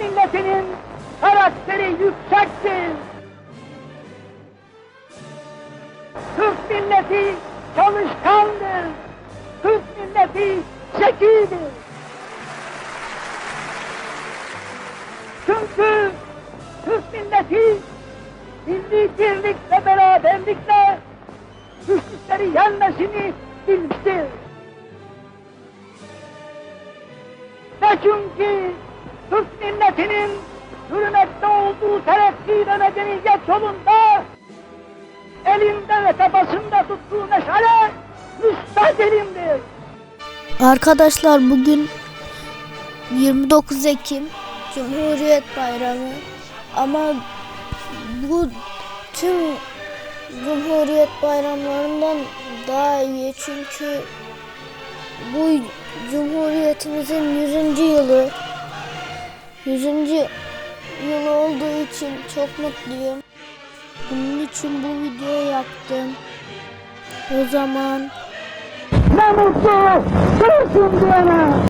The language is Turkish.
Türk milletinin karakteri yüksektir. Türk milleti çalışkandır. Türk milleti zekidir. Çünkü Türk milleti milli birlik ve beraberlikle güçlükleri yenmesini bilmiştir. Ve çünkü Türk milletinin hürmette olduğu terakki ve medeniyet yolunda elinde ve kafasında tuttuğu meşale müstahdelimdir. Arkadaşlar bugün 29 Ekim Cumhuriyet Bayramı ama bu tüm Cumhuriyet bayramlarından daha iyi çünkü bu Cumhuriyetimizin 100. yılı 100. yılı olduğu için çok mutluyum. Bunun için bu videoyu yaptım. O zaman Ne mutlu, sensin diyene.